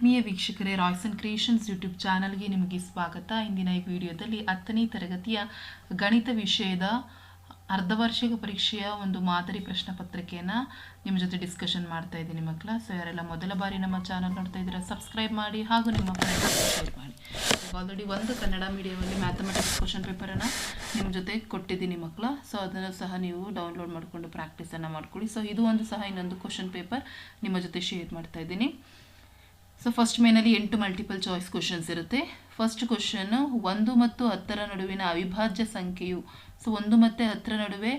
ಆತ್ಮೀಯ ವೀಕ್ಷಕರೇ, Royson creations YouTube ಚಾನಲ್ಗೆ ನಿಮಗೆ ಸ್ವಾಗತ. ಇಂದಿನ ಈ ವಿಡಿಯೋದಲ್ಲಿ ಹತ್ತನೇ ತರಗತಿಯ ಗಣಿತ ವಿಷಯದ ಅರ್ಧವಾರ್ಷಿಕ ಪರೀಕ್ಷೆಯ ಒಂದು ಮಾದರಿ ಪ್ರಶ್ನೆ ಪತ್ರಿಕೆಯನ್ನು ನಿಮ್ಮ ಜೊತೆ ಡಿಸ್ಕಷನ್ ಮಾಡ್ತಾ ಇದ್ದೀನಿ ಮಕ್ಕಳ. ಸೊ ಯಾರೆಲ್ಲ ಮೊದಲ ಬಾರಿ ನಮ್ಮ ಚಾನಲ್ ನೋಡ್ತಾ ಇದ್ದೀರಾ ಸಬ್ಸ್ಕ್ರೈಬ್ ಮಾಡಿ ಹಾಗೂ ನಿಮ್ಮ ಶೇರ್ ಮಾಡಿ. ಆಲ್ರೆಡಿ ಒಂದು ಕನ್ನಡ ಮೀಡಿಯಮಲ್ಲಿ ಮ್ಯಾಥಮೆಟಿಕ್ಸ್ ಕ್ವಶನ್ ಪೇಪರನ್ನು ನಿಮ್ಮ ಜೊತೆ ಕೊಟ್ಟಿದ್ದೀನಿ ಮಕ್ಕಳ. ಸೊ ಅದನ್ನು ಸಹ ನೀವು ಡೌನ್ಲೋಡ್ ಮಾಡಿಕೊಂಡು ಪ್ರಾಕ್ಟೀಸನ್ನು ಮಾಡ್ಕೊಳ್ಳಿ. ಸೊ ಇದು ಒಂದು ಸಹ ಇನ್ನೊಂದು ಕ್ವಶನ್ ಪೇಪರ್ ನಿಮ್ಮ ಜೊತೆ ಶೇರ್ ಮಾಡ್ತಾ ಇದ್ದೀನಿ. ಸೊ ಫಸ್ಟ್ ಮೇನಲ್ಲಿ ಎಂಟು ಮಲ್ಟಿಪಲ್ ಚಾಯ್ಸ್ ಕ್ವಶನ್ಸ್ ಇರುತ್ತೆ. ಫಸ್ಟ್ ಕ್ವಶನ್ ಒಂದು ಮತ್ತು ಹತ್ತರ ನಡುವಿನ ಅವಿಭಾಜ್ಯ ಸಂಖ್ಯೆಯು. ಸೊ ಒಂದು ಮತ್ತು ಹತ್ತರ ನಡುವೆ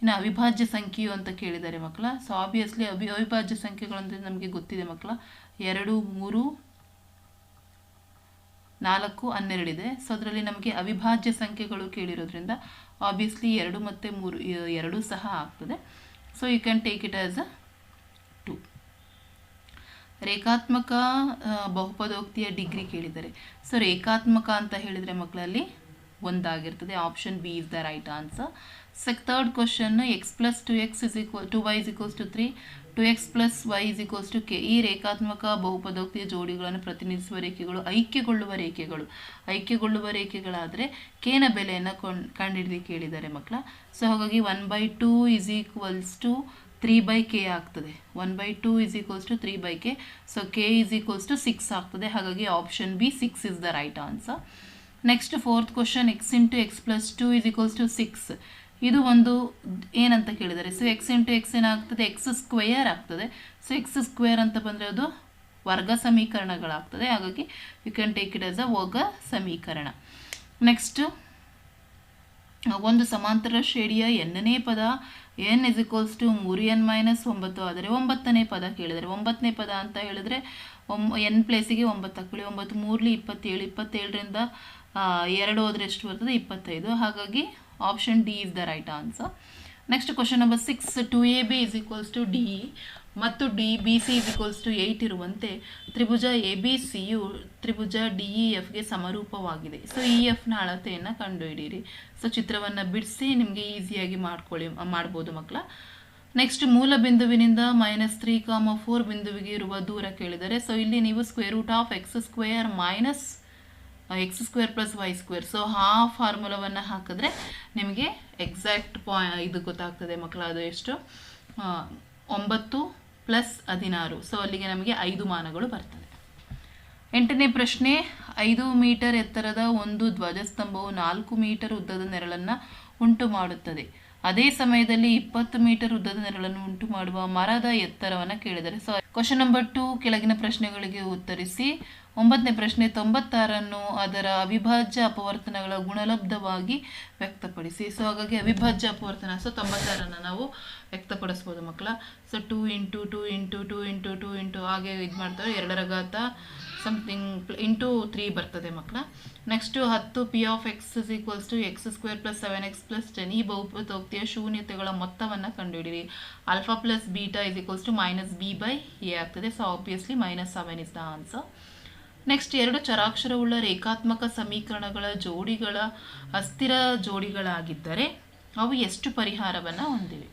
ಇನ್ನು ಅವಿಭಾಜ್ಯ ಸಂಖ್ಯೆಯು ಅಂತ ಕೇಳಿದ್ದಾರೆ ಮಕ್ಕಳ. ಸೊ ಆಬ್ವಿಯಸ್ಲಿ ಅವಿ ಅವಿಭಾಜ್ಯ ಸಂಖ್ಯೆಗಳು ಅಂದರೆ ನಮಗೆ ಗೊತ್ತಿದೆ ಮಕ್ಕಳ. ಎರಡು, ಮೂರು, ನಾಲ್ಕು ಹನ್ನೆರಡಿದೆ ಸೊ ಅದರಲ್ಲಿ ನಮಗೆ ಅವಿಭಾಜ್ಯ ಸಂಖ್ಯೆಗಳು ಕೇಳಿರೋದ್ರಿಂದ ಆಬ್ವಿಯಸ್ಲಿ ಎರಡು ಮತ್ತು ಮೂರು, ಎರಡೂ ಸಹ ಆಗ್ತದೆ. So you can take it as a ರೇಖಾತ್ಮಕ ಬಹುಪದೋಕ್ತಿಯ ಡಿಗ್ರಿ ಕೇಳಿದ್ದಾರೆ. ಸೊ, ರೇಖಾತ್ಮಕ ಅಂತ ಹೇಳಿದರೆ ಮಕ್ಕಳಲ್ಲಿ ಒಂದಾಗಿರ್ತದೆ. Option B is the right answer sec third question x plus two x is equal to y is equals to three two x plus y is equals to k ಈ ರೇಖಾತ್ಮಕ, ಬಹುಪದೋಕ್ತಿಯ ಜೋಡಿಗಳನ್ನು ಪ್ರತಿನಿಧಿಸುವ ರೇಖೆಗಳು ಐಕ್ಯಗೊಳ್ಳುವ ರೇಖೆಗಳು. ಐಕ್ಯಗೊಳ್ಳುವ ರೇಖೆಗಳಾದರೆ ಕೇನ ಬೆಲೆಯನ್ನು ಕೊಂಡ್ ಕಂಡುಹಿಡಿದು ಕೇಳಿದ್ದಾರೆ ಮಕ್ಕಳ. ಸೊ, ಹಾಗಾಗಿ one by two is equals to three by k ಆಗ್ತದೆ. One by two is equals to three by k so k is equals to six ಆಗ್ತದೆ. ಹಾಗಾಗಿ option B six is the right answer next fourth question x into x plus two is equals to six ಇದು ಒಂದು ಏನಂತ ಕೇಳಿದ್ದಾರೆ so x into x ಏನಾಗ್ತದೆ? X square ಆಗ್ತದೆ. So x square ಅಂತ ಬಂದರೆ ಅದು ವರ್ಗ ಸಮೀಕರಣಗಳಾಗ್ತದೆ. ಹಾಗಾಗಿ you can take it as a ವರ್ಗ ಸಮೀಕರಣ. ನೆಕ್ಸ್ಟ್ ಒಂದು ಸಮಾಂತರ ಶ್ರೇಣಿಯ ಎನ್ನನೇ ಪದ ಎನ್ ಇಸ್ ಇಕ್ವಲ್ಸ್ ಟು ಮೂರು ಎನ್ ಮೈನಸ್ ಒಂಬತ್ತು ಆದರೆ ಒಂಬತ್ತನೇ ಪದ ಕೇಳಿದರೆ ಒಂಬತ್ತನೇ ಪದ ಅಂತ ಹೇಳಿದ್ರೆ ಒಂ ಎನ್ ಪ್ಲೇಸಿಗೆ ಒಂಬತ್ತು ಹಾಕೊಳ್ಳಿ ಒಂಬತ್ತು ಮೂರಲಿ ಇಪ್ಪತ್ತೇಳು, ಇಪ್ಪತ್ತೇಳರಿಂದ ಎರಡು ಹೋದ್ರೆ ಎಷ್ಟು ಬರ್ತದೆ? ಇಪ್ಪತ್ತೈದು. ಹಾಗಾಗಿ option D is the right answer next question number six to A B is equals to D ಮತ್ತು D B C is equals to eight ಇರುವಂತೆ ತ್ರಿಭುಜ ಎ ಬಿ ಸಿಯು ತ್ರಿಭುಜ ಡಿ ಇ ಎಫ್ಗೆ ಸಮರೂಪವಾಗಿದೆ. ಸೊ ಇ ಎಫ್ನ ಅಳತೆಯನ್ನು ಕಂಡುಹಿಡಿಯಿರಿ. ಸೊ ಚಿತ್ರವನ್ನು ಬಿಡಿಸಿ ನಿಮಗೆ ಈಸಿಯಾಗಿ ಮಾಡ್ಕೊಳ್ಳಿ, ಮಾಡ್ಬೋದು ಮಕ್ಕಳ. ನೆಕ್ಸ್ಟ್ ಮೂಲ ಬಿಂದುವಿನಿಂದ ಮೈನಸ್ ತ್ರೀ ಕಾಮ ಫೋರ್ ಬಿಂದುವಿಗೆ ಇರುವ ದೂರ ಕೇಳಿದರೆ ಸೊ ಇಲ್ಲಿ ನೀವು square root of x square minus x square plus y square so ಆ ಫಾರ್ಮುಲಾವನ್ನು ಹಾಕಿದ್ರೆ ನಿಮಗೆ ಎಕ್ಸಾಕ್ಟ್ ಪಾಯ್ ಇದು ಗೊತ್ತಾಗ್ತದೆ ಮಕ್ಕಳ, ಅದು ಎಷ್ಟು? ಒಂಬತ್ತು ಪ್ಲಸ್ ಹದಿನಾರು. ಸೊ ಅಲ್ಲಿಗೆ ನಮಗೆ ಐದು ಮಾನಗಳು ಬರ್ತದೆ ಎಂಟನೇ ಪ್ರಶ್ನೆ, ಐದು ಮೀಟರ್ ಎತ್ತರದ ಒಂದು ಧ್ವಜಸ್ತಂಭವು ನಾಲ್ಕು ಮೀಟರ್ ಉದ್ದದ ನೆರಳನ್ನು ಉಂಟು ಮಾಡುತ್ತದೆ ಅದೇ ಸಮಯದಲ್ಲಿ ಇಪ್ಪತ್ತು ಮೀಟರ್ ಉದ್ದದ ನೆರಳನ್ನು ಉಂಟು ಮಾಡುವ ಮರದ ಎತ್ತರವನ್ನು ಕೇಳಿದರೆ. ಸೊ ಕ್ವಶನ್ ನಂಬರ್ ಟೂ ಕೆಳಗಿನ ಪ್ರಶ್ನೆಗಳಿಗೆ ಉತ್ತರಿಸಿ. ಒಂಬತ್ತನೇ ಪ್ರಶ್ನೆ ತೊಂಬತ್ತಾರನ್ನು ಅದರ ಅವಿಭಾಜ್ಯ ಅಪವರ್ತನಗಳ ಗುಣಲಬ್ಧವಾಗಿ ವ್ಯಕ್ತಪಡಿಸಿ. ಸೊ ಹಾಗಾಗಿ ಅವಿಭಾಜ್ಯ ಅಪವರ್ತನ ಸೊ ತೊಂಬತ್ತಾರನ್ನು ನಾವು ವ್ಯಕ್ತಪಡಿಸ್ಬೋದು ಮಕ್ಕಳ. So two into two into two into two into ಹಾಗೆ ಇದು ಮಾಡ್ತಾರೆ. ಎರಡರ ಘಾತ ಸಮಥಿಂಗ್ ಇಂಟು ತ್ರೀ ಬರ್ತದೆ ಮಕ್ಕಳ ನೆಕ್ಸ್ಟು ಹತ್ತು p of x is equals to x square plus seven x plus ten ಈ ಬಹುಪತೋಕ್ತಿಯ ಶೂನ್ಯತೆಗಳ ಮೊತ್ತವನ್ನು ಕಂಡುಹಿಡಿಯಿರಿ. Alpha plus beta is equals to minus b by a ಆಗ್ತದೆ. So obviously minus seven is the answer next ಎರಡು ಚರಾಕ್ಷರವುಳ್ಳ ರೇಖಾತ್ಮಕ ಸಮೀಕರಣಗಳ ಜೋಡಿಗಳ, ಅಸ್ಥಿರ ಜೋಡಿಗಳಾಗಿದ್ದರೆ ಅವು ಎಷ್ಟು ಪರಿಹಾರವನ್ನು ಹೊಂದಿವೆ?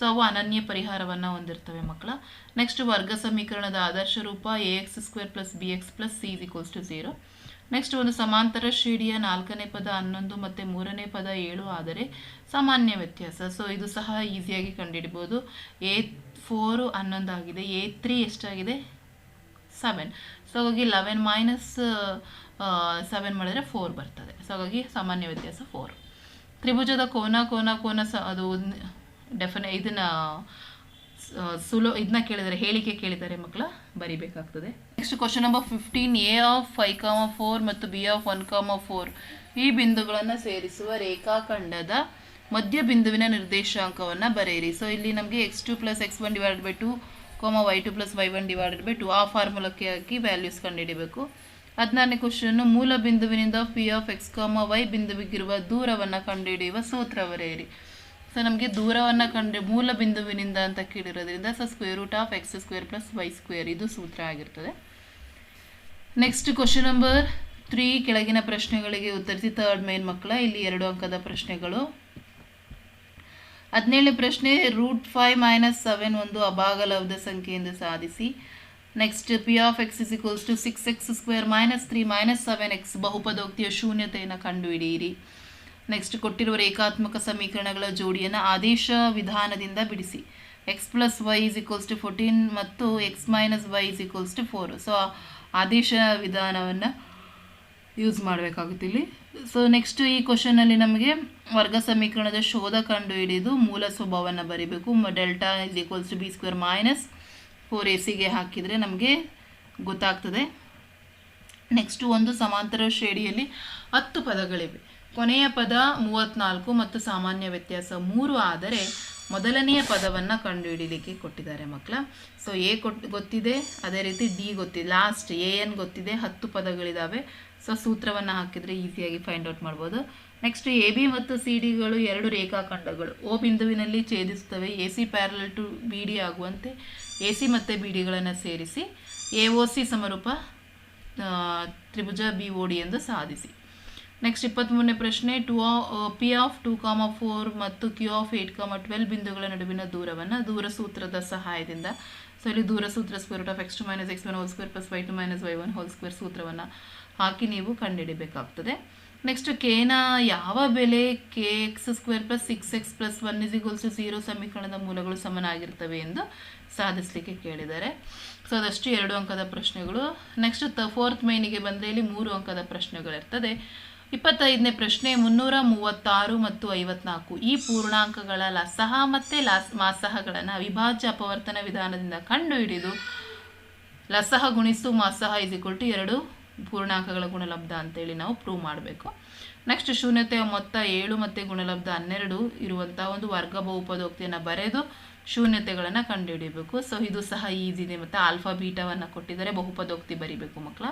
ಸೊ ಅವು ಅನನ್ಯ ಪರಿಹಾರವನ್ನು ಹೊಂದಿರ್ತವೆ ಮಕ್ಕಳ. ನೆಕ್ಸ್ಟ್ ವರ್ಗ ಸಮೀಕರಣದ ಆದರ್ಶ ರೂಪ a x square plus b x plus c is equals to zero next ಒಂದು ಸಮಾಂತರ ಶ್ರೇಣಿಯ ನಾಲ್ಕನೇ ಪದ ಹನ್ನೊಂದು ಮತ್ತು ಮೂರನೇ ಪದ ಏಳು ಆದರೆ ಸಾಮಾನ್ಯ ವ್ಯತ್ಯಾಸ. ಸೊ ಇದು ಸಹ ಈಸಿಯಾಗಿ ಕಂಡುಹಿಡಿಬೋದು. ಎ ಫೋರು ಹನ್ನೊಂದು ಆಗಿದೆ. ಎ ತ್ರೀ ಎಷ್ಟಾಗಿದೆ? ಸೆವೆನ್ ಸೊ ಹಾಗಾಗಿ ಲೆವೆನ್ ಮೈನಸ್ ಸೆವೆನ್ ಮಾಡಿದ್ರೆ ಫೋರ್ ಬರ್ತದೆ. ಸೊ ಹಾಗಾಗಿ ಸಾಮಾನ್ಯ ವ್ಯತ್ಯಾಸ ಫೋರ್ ತ್ರಿಭುಜದ ಕೋನ ಕೋನ ಕೋನ ಸ, ಅದು ಡೆಫಿನೆ ಇದನ್ನ ಸುಲೋ ಇದನ್ನ ಕೇಳಿದರೆ, ಹೇಳಿಕೆ ಕೇಳಿದರೆ ಮಕ್ಕಳ ಬರಿಬೇಕಾಗ್ತದೆ. Next question number fifteen A of five comma four ಮತ್ತು B of one comma four ಈ ಬಿಂದುಗಳನ್ನು ಸೇರಿಸುವ ರೇಖಾಖಂಡದ ಮಧ್ಯ ಬಿಂದುವಿನ ನಿರ್ದೇಶಾಂಕವನ್ನು ಬರೆಯಿರಿ. ಸೊ ಇಲ್ಲಿ ನಮಗೆ x two plus x one divide by two comma y two plus y one divided by two ಆ ಫಾರ್ಮುಲಾಕ್ಕೆ ಹಾಕಿ ವ್ಯಾಲ್ಯೂಸ್ ಕಂಡುಹಿಡಿಬೇಕು. ಹದಿನಾರನೇ ಕ್ವಶನ್ ಮೂಲ ಬಿಂದುವಿನಿಂದ P of x comma y ಬಿಂದುವಿಗಿರುವ ದೂರವನ್ನು ಕಂಡುಹಿಡಿಯುವ ಸೂತ್ರ ಬರೆಯಿರಿ. ಸೊ ನಮಗೆ ದೂರವನ್ನು ಕಂಡು ಮೂಲ ಬಿಂದುವಿನಿಂದ ಅಂತ ಕೇಳಿರೋದ್ರಿಂದ so square root of x square plus y square ಇದು ಸೂತ್ರ ಆಗಿರ್ತದೆ. ನೆಕ್ಸ್ಟ್ ಕ್ವಶನ್ ನಂಬರ್ ತ್ರೀ ಕೆಳಗಿನ ಪ್ರಶ್ನೆಗಳಿಗೆ ಉತ್ತರಿಸಿ ಥರ್ಡ್ ಮೇನ್ ಮಕ್ಕಳ, ಇಲ್ಲಿ ಎರಡು ಅಂಕದ ಪ್ರಶ್ನೆಗಳು. ಹದಿನೇಳನೇ ಪ್ರಶ್ನೆ ರೂಟ್ ಫೈವ್ ಮೈನಸ್ ಸೆವೆನ್ ಒಂದು ಅಭಾಗಲಬ್ಧ ಸಂಖ್ಯೆಯಿಂದ ಸಾಧಿಸಿ. Next P of X is equals to six X square minus three minus seven X ಬಹುಪದೋಕ್ತಿಯ ಶೂನ್ಯತೆಯನ್ನು ಕಂಡುಹಿಡಿಯಿರಿ. ನೆಕ್ಸ್ಟ್ ಕೊಟ್ಟಿರುವ ರೇಖಾತ್ಮಕ ಸಮೀಕರಣಗಳ ಜೋಡಿಯನ್ನು ಆದೇಶ ವಿಧಾನದಿಂದ ಬಿಡಿಸಿ. X plus y is equals to fourteen ಮತ್ತು x minus y is equals to four so ಆದೇಶ ವಿಧಾನವನ್ನು ಯೂಸ್ ಮಾಡಬೇಕಾಗುತ್ತೆ ಇಲ್ಲಿ. ಸೊ ನೆಕ್ಸ್ಟ್ ಈ ಕ್ವಶನಲ್ಲಿ ನಮಗೆ ವರ್ಗ ಸಮೀಕರಣದ ಶೋಧ ಕಂಡುಹಿಡಿದು ಮೂಲ ಸ್ವಭಾವವನ್ನು ಬರೀಬೇಕು. Delta is equals to b square minus four a ಸಿಗೆ ಹಾಕಿದರೆ ನಮಗೆ ಗೊತ್ತಾಗ್ತದೆ. ನೆಕ್ಸ್ಟು ಒಂದು ಸಮಾಂತರ ಶ್ರೇಣಿಯಲ್ಲಿ ಹತ್ತು ಪದಗಳಿವೆ. ಕೊನೆಯ ಪದ ಮೂವತ್ತ್ನಾಲ್ಕು ಮತ್ತು ಸಾಮಾನ್ಯ ವ್ಯತ್ಯಾಸ ಮೂರು ಆದರೆ ಮೊದಲನೆಯ ಪದವನ್ನು ಕಂಡುಹಿಡಿಲಿಕ್ಕೆ ಕೊಟ್ಟಿದ್ದಾರೆ ಮಕ್ಕಳ. ಸೊ ಎ ಕೊಟ್ಟು ಗೊತ್ತಿದೆ, ಅದೇ ರೀತಿ ಡಿ ಗೊತ್ತಿದೆ ಲಾಸ್ಟ್ ಎ ಎನ್ ಗೊತ್ತಿದೆ, ಹತ್ತು ಪದಗಳಿದ್ದಾವೆ ಸೊ ಸೂತ್ರವನ್ನು ಹಾಕಿದರೆ ಈಸಿಯಾಗಿ ಫೈಂಡ್ ಔಟ್ ಮಾಡ್ಬೋದು. ನೆಕ್ಸ್ಟ್ ಎ ಬಿ ಮತ್ತು ಸಿ ಡಿಗಳು ಎರಡು ರೇಖಾಖಂಡಗಳು. ಓ ಬಿಂದುವಿನಲ್ಲಿ ಛೇದಿಸುತ್ತವೆ. A C parallel to B D ಆಗುವಂತೆ ಎ ಸಿ ಮತ್ತು ಬಿ ಡಿಗಳನ್ನು ಸೇರಿಸಿ ಎ ಒ ಸಿ ಸಮರೂಪ ತ್ರಿಭುಜ ಬಿ ಓ ಡಿ ಎಂದು ಸಾಧಿಸಿ. ನೆಕ್ಸ್ಟ್ ಇಪ್ಪತ್ತ್ಮೂರನೇ ಪ್ರಶ್ನೆ two P of two comma four ಮತ್ತು Q of eight comma twelve ಬಿಂದುಗಳ ನಡುವಿನ ದೂರವನ್ನು ದೂರ ಸೂತ್ರದ ಸಹಾಯದಿಂದ. ಸೊ ಇಲ್ಲಿ ದೂರ ಸೂತ್ರ square root of x two minus x one whole square plus y two minus y one whole square ಸೂತ್ರವನ್ನು ಹಾಕಿ ನೀವು ಕಂಡುಹಿಡಿಬೇಕಾಗ್ತದೆ. ನೆಕ್ಸ್ಟ್ ಕೆನ ಯಾವ ಬೆಲೆ k x square plus six x plus one is equals to zero ಸಮೀಕರಣದ ಮೂಲಗಳು ಸಮನಾಗಿರ್ತವೆ ಎಂದು ಸಾಧಿಸಲಿಕ್ಕೆ ಕೇಳಿದ್ದಾರೆ. ಸೊ ಅದಷ್ಟು ಎರಡು ಅಂಕದ ಪ್ರಶ್ನೆಗಳು. ನೆಕ್ಸ್ಟ್ ತ ಫೋರ್ತ್ ಮೈನಿಗೆ ಬಂದರೆ ಇಲ್ಲಿ ಮೂರು ಅಂಕದ ಪ್ರಶ್ನೆಗಳಿರ್ತದೆ. ಇಪ್ಪತ್ತೈದನೇ ಪ್ರಶ್ನೆ, ಮುನ್ನೂರ ಮೂವತ್ತಾರು ಮತ್ತು ಐವತ್ನಾಲ್ಕು. ಈ ಪೂರ್ಣಾಂಕಗಳ ಲಸಹ ಮತ್ತು ಲಾಸ್, ಮಾಸಹಗಳನ್ನು ಅವಿಭಾಜ್ಯ ಅಪವರ್ತನ ವಿಧಾನದಿಂದ ಕಂಡುಹಿಡಿದು ಲಸಹ ಗುಣಿಸು ಮಾಸಹ ಇಸ್ ಈಕ್ವಲ್ ಟು ಎರಡು ಪೂರ್ಣಾಂಕಗಳ ಗುಣಲಬ್ಧ ಅಂತೇಳಿ ನಾವು ಪ್ರೂವ್ ಮಾಡಬೇಕು. ನೆಕ್ಸ್ಟ್ ಶೂನ್ಯತೆಯ ಮೊತ್ತ ಏಳು ಮತ್ತು ಗುಣಲಬ್ಧ ಹನ್ನೆರಡು ಇರುವಂಥ ಒಂದು ವರ್ಗ ಬಹುಪದೋಕ್ತಿಯನ್ನು ಬರೆದು ಶೂನ್ಯತೆಗಳನ್ನು ಕಂಡುಹಿಡಿಯಬೇಕು ಸೊ ಇದು ಸಹ ಈಸಿ ಇದೆ. ಮತ್ತು ಆಲ್ಫಾ ಬೀಟಾವನ್ನು ಕೊಟ್ಟಿದ್ದಾರೆ. ಬಹುಪದೋಕ್ತಿ ಬರಿಬೇಕು ಮಕ್ಕಳ.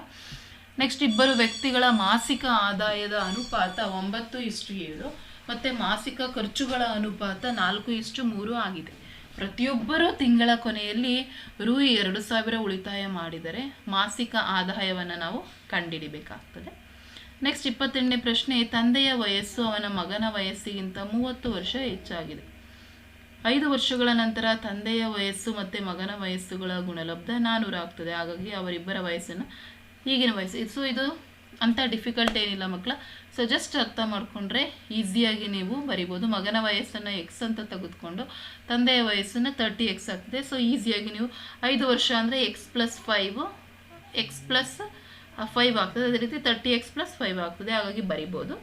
ನೆಕ್ಸ್ಟ್ ಇಬ್ಬರು ವ್ಯಕ್ತಿಗಳ ಮಾಸಿಕ ಆದಾಯದ ಅನುಪಾತ ಒಂಬತ್ತು ಇಷ್ಟು ಏಳು, ಮತ್ತು ಮಾಸಿಕ ಖರ್ಚುಗಳ ಅನುಪಾತ ನಾಲ್ಕು ಇಷ್ಟು ಮೂರು ಆಗಿದೆ. ಪ್ರತಿಯೊಬ್ಬರೂ ತಿಂಗಳ ಕೊನೆಯಲ್ಲಿ ರು ಎರಡು ಸಾವಿರ ಉಳಿತಾಯ ಮಾಡಿದರೆ ಮಾಸಿಕ ಆದಾಯವನ್ನು ನಾವು ಕಂಡುಹಿಡಿಬೇಕಾಗ್ತದೆ ನೆಕ್ಸ್ಟ್ ಇಪ್ಪತ್ತೆಂಟನೇ ಪ್ರಶ್ನೆ, ತಂದೆಯ ವಯಸ್ಸು ಅವನ ಮಗನ ವಯಸ್ಸಿಗಿಂತ ಮೂವತ್ತು ವರ್ಷ ಹೆಚ್ಚಾಗಿದೆ. ಐದು ವರ್ಷಗಳ ನಂತರ ತಂದೆಯ ವಯಸ್ಸು ಮತ್ತು ಮಗನ ವಯಸ್ಸುಗಳ ಗುಣಲಬ್ಧ ನಾನೂರಾಗ್ತದೆ. ಹಾಗಾಗಿ ಅವರಿಬ್ಬರ ವಯಸ್ಸನ್ನು ಈಗಿನ ವಯಸ್ಸು. ಸೊ ಇದು ಅಂಥ ಡಿಫಿಕಲ್ಟ್ ಏನಿಲ್ಲ ಮಕ್ಕಳ. ಸೊ ಜಸ್ಟ್ ಅರ್ಥ ಮಾಡಿಕೊಂಡ್ರೆ ಈಸಿಯಾಗಿ ನೀವು ಬರಿಬೋದು. ಮಗನ ವಯಸ್ಸನ್ನು ಎಕ್ಸ್ ಅಂತ ತೆಗೆದುಕೊಂಡು ತಂದೆಯ ವಯಸ್ಸನ್ನು ತರ್ಟಿ ಎಕ್ಸ್ ಆಗ್ತದೆ. ಸೊ ಈಸಿಯಾಗಿ ನೀವು ಐದು ವರ್ಷ ಅಂದರೆ x plus five x plus five ಆಗ್ತದೆ. ಅದೇ ರೀತಿ ತರ್ಟಿ ಎಕ್ಸ್ ಪ್ಲಸ್ ಫೈವ್ ಆಗ್ತದೆ. ಹಾಗಾಗಿ ಬರಿಬೋದು.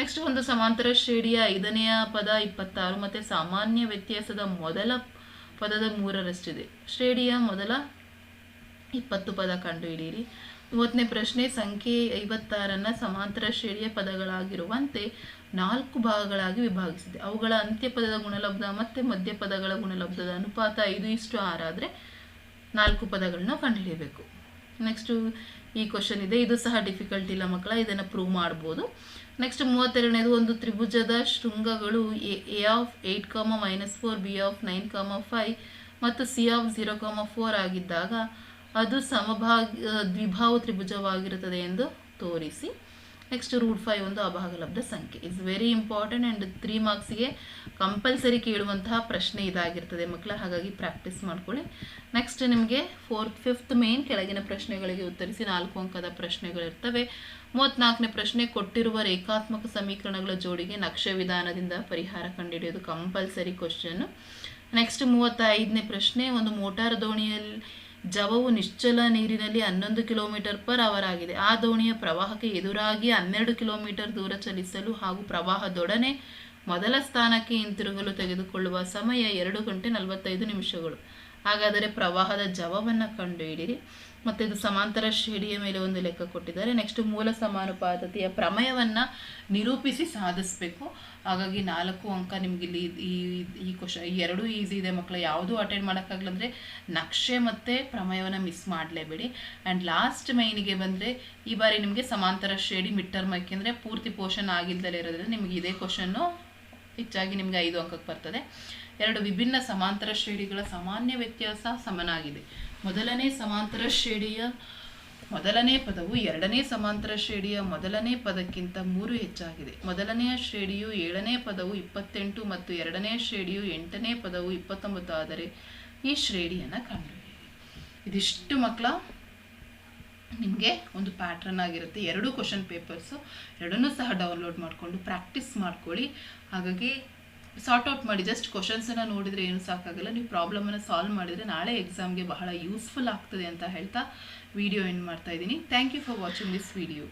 ನೆಕ್ಸ್ಟ್ ಒಂದು ಸಮಾಂತರ ಶ್ರೇಣಿಯ ಐದನೆಯ ಪದ ಇಪ್ಪತ್ತಾರು. ಮತ್ತು ಸಾಮಾನ್ಯ ವ್ಯತ್ಯಾಸದ ಮೊದಲ ಪದದ ಮೂರರಷ್ಟಿದೆ. ಶ್ರೇಣಿಯ ಮೊದಲ ಇಪ್ಪತ್ತು ಪದ ಕಂಡುಹಿಡಿಯಿರಿ. ಮೂವತ್ತನೇ ಪ್ರಶ್ನೆ ಸಂಖ್ಯೆ ಐವತ್ತಾರನ್ನು ಸಮಾಂತರ ಶ್ರೇಣಿಯ ಪದಗಳಾಗಿರುವಂತೆ ನಾಲ್ಕು ಭಾಗಗಳಾಗಿ ವಿಭಾಗಿಸಿದೆ. ಅವುಗಳ ಅಂತ್ಯ ಪದದ ಗುಣಲಬ್ಧ ಮತ್ತು ಮಧ್ಯಪದಗಳ ಗುಣಲಬ್ಧದ ಅನುಪಾತ ಐದು ಇಷ್ಟು ಆರಾದರೆ ನಾಲ್ಕು ಪದಗಳನ್ನ ಕಂಡುಹಿಡಿಯಬೇಕು. ನೆಕ್ಸ್ಟು ಈ ಕ್ವಶನ್ ಇದೆ. ಇದು ಸಹ ಡಿಫಿಕಲ್ಟ್ ಇಲ್ಲ ಮಕ್ಕಳ, ಇದನ್ನು ಪ್ರೂವ್ ಮಾಡ್ಬೋದು. ನೆಕ್ಸ್ಟ್ ಮೂವತ್ತೆರಡನೇದು, ಒಂದು ತ್ರಿಭುಜದ ಶೃಂಗಗಳು A A of eight comma minus four, B of nine comma five ಮತ್ತು C of zero comma four ಆಗಿದ್ದಾಗ ಅದು ಸಮಭಾಗ ದ್ವಿಭಾವ ತ್ರಿಭುಜವಾಗಿರುತ್ತದೆ ಎಂದು ತೋರಿಸಿ. ನೆಕ್ಸ್ಟ್ ರೂಟ್ ಫೈವ್ ಒಂದು ಅಭಾಗಲಬ್ಧ ಸಂಖ್ಯೆ. Is very important and three ಮಾರ್ಕ್ಸಿಗೆ compulsory ಕೇಳುವಂತಹ ಪ್ರಶ್ನೆ ಇದಾಗಿರ್ತದೆ ಮಕ್ಕಳ, ಹಾಗಾಗಿ ಪ್ರಾಕ್ಟೀಸ್ ಮಾಡ್ಕೊಳ್ಳಿ. ನೆಕ್ಸ್ಟ್ ನಿಮಗೆ ಫೋರ್ತ್ ಫಿಫ್ತ್ ಮೇನ್ ಕೆಳಗಿನ ಪ್ರಶ್ನೆಗಳಿಗೆ ಉತ್ತರಿಸಿ. ನಾಲ್ಕು ಅಂಕದ ಪ್ರಶ್ನೆಗಳಿರ್ತವೆ. ಮೂವತ್ತ್ನಾಲ್ಕನೇ ಪ್ರಶ್ನೆ, ಕೊಟ್ಟಿರುವ ರೇಖಾತ್ಮಕ ಸಮೀಕರಣಗಳ ಜೋಡಿಗೆ ನಕ್ಷೆ ವಿಧಾನದಿಂದ ಪರಿಹಾರ ಕಂಡುಹಿಡಿಯೋದು ಕಂಪಲ್ಸರಿ ಕ್ವಶನ್ನು ನೆಕ್ಸ್ಟ್ ಮೂವತ್ತೈದನೇ ಪ್ರಶ್ನೆ, ಒಂದು ಮೋಟಾರ್ ದೋಣಿಯಲ್ಲಿ ಜವವು ನಿಶ್ಚಲ ನೀರಿನಲ್ಲಿ ಹನ್ನೊಂದು ಕಿಲೋಮೀಟರ್ ಪರ್ ಅವರ್ ಆಗಿದೆ. ಆ ದೋಣಿಯ ಪ್ರವಾಹಕ್ಕೆ ಎದುರಾಗಿ ಹನ್ನೆರಡು ಕಿಲೋಮೀಟರ್ ದೂರ ಚಲಿಸಲು ಹಾಗೂ ಪ್ರವಾಹದೊಡನೆ ಮೊದಲ ಸ್ಥಾನಕ್ಕೆ ಹಿಂತಿರುಗಲು ತೆಗೆದುಕೊಳ್ಳುವ ಸಮಯ ಎರಡು ಗಂಟೆ ನಲವತ್ತೈದು ನಿಮಿಷಗಳು. ಹಾಗಾದರೆ ಪ್ರವಾಹದ ಜವವನ್ನು ಕಂಡುಹಿಡಿಯಿರಿ. ಮತ್ತು ಇದು ಸಮಾಂತರ ಶ್ರೇಣಿಯ ಮೇಲೆ ಒಂದು ಲೆಕ್ಕ ಕೊಟ್ಟಿದ್ದಾರೆ. ನೆಕ್ಸ್ಟ್ ಮೂಲ ಸಮಾನುಪಾತತೆಯ ಪ್ರಮೇಯವನ್ನು ನಿರೂಪಿಸಿ ಸಾಧಿಸಬೇಕು. ಹಾಗಾಗಿ ನಾಲ್ಕು ಅಂಕ ನಿಮ್ಗೆ ಇಲ್ಲಿ ಈ ಈ ಕ್ವಶನ್ ಈ ಎರಡೂ ಈಸಿ ಇದೆ ಮಕ್ಕಳು ಯಾವುದೂ ಅಟೆಂಡ್ ಮಾಡೋಕ್ಕಾಗಲ್ಲ ಅಂದರೆ ನಕ್ಷೆ ಮತ್ತು ಪ್ರಮೇಯವನ್ನು ಮಿಸ್ ಮಾಡಲೇಬೇಡಿ. ಆ್ಯಂಡ್ ಲಾಸ್ಟ್ ಮೈನಿಗೆ ಬಂದರೆ ಈ ಬಾರಿ ನಿಮಗೆ ಸಮಾಂತರ ಶ್ರೇಣಿ ಮಿಡ್ ಟರ್ಮ್ ಯಾಕೆಂದರೆ ಪೂರ್ತಿ ಪೋರ್ಷನ್ ಆಗಿಲ್ದಲೇ ಇರೋದ್ರಿಂದ ನಿಮಗೆ ಇದೇ ಕ್ವಶನ್ನು ಹೆಚ್ಚಾಗಿ ನಿಮಗೆ ಐದು ಅಂಕಕ್ಕೆ ಬರ್ತದೆ. ಎರಡು ವಿಭಿನ್ನ ಸಮಾಂತರ ಶ್ರೇಣಿಗಳ ಸಾಮಾನ್ಯ ವ್ಯತ್ಯಾಸ ಸಮನಾಗಿದೆ. ಮೊದಲನೇ ಸಮಾಂತರ ಶ್ರೇಣಿಯ, ಮೊದಲನೇ ಪದವು ಎರಡನೇ ಸಮಾಂತರ ಶ್ರೇಣಿಯ, ಮೊದಲನೇ ಪದಕ್ಕಿಂತ ಮೂರು ಹೆಚ್ಚಾಗಿದೆ. ಮೊದಲನೆಯ ಶ್ರೇಣಿಯು ಏಳನೇ ಪದವು ಇಪ್ಪತ್ತೆಂಟು ಮತ್ತು ಎರಡನೇ ಶ್ರೇಣಿಯು ಎಂಟನೇ ಪದವು ಇಪ್ಪತ್ತೊಂಬತ್ತು ಆದರೆ ಈ ಶ್ರೇಣಿಯನ್ನು ಕಂಡುಹಿಡಿಯಿರಿ. ಇದಿಷ್ಟು ಮಕ್ಕಳ, ನಿಮಗೆ ಒಂದು ಪ್ಯಾಟ್ರನ್ ಆಗಿರುತ್ತೆ. ಎರಡೂ ಕ್ವಶನ್ ಪೇಪರ್ಸು ಎರಡನ್ನೂ ಸಹ ಡೌನ್ಲೋಡ್ ಮಾಡಿಕೊಂಡು ಪ್ರಾಕ್ಟೀಸ್ ಮಾಡ್ಕೊಳ್ಳಿ. ಹಾಗಾಗಿ ಸಾರ್ಟ್ ಔಟ್ ಮಾಡಿ ಜಸ್ಟ್ ಕ್ವಶನ್ಸನ್ನು ನೋಡಿದರೆ ಏನು ಸಾಕಾಗಲ್ಲ. ನೀವು ಪ್ರಾಬ್ಲಮನ್ನು ಸಾಲ್ವ್ ಮಾಡಿದರೆ ನಾಳೆ ಎಕ್ಸಾಮ್ಗೆ ಬಹಳ ಯೂಸ್ಫುಲ್ ಆಗ್ತದೆ ಅಂತ ಹೇಳ್ತಾ ವಿಡಿಯೋ ಎಂಡ್ ಮಾಡ್ತಾ ಇದ್ದೀನಿ. Thank you for watching this video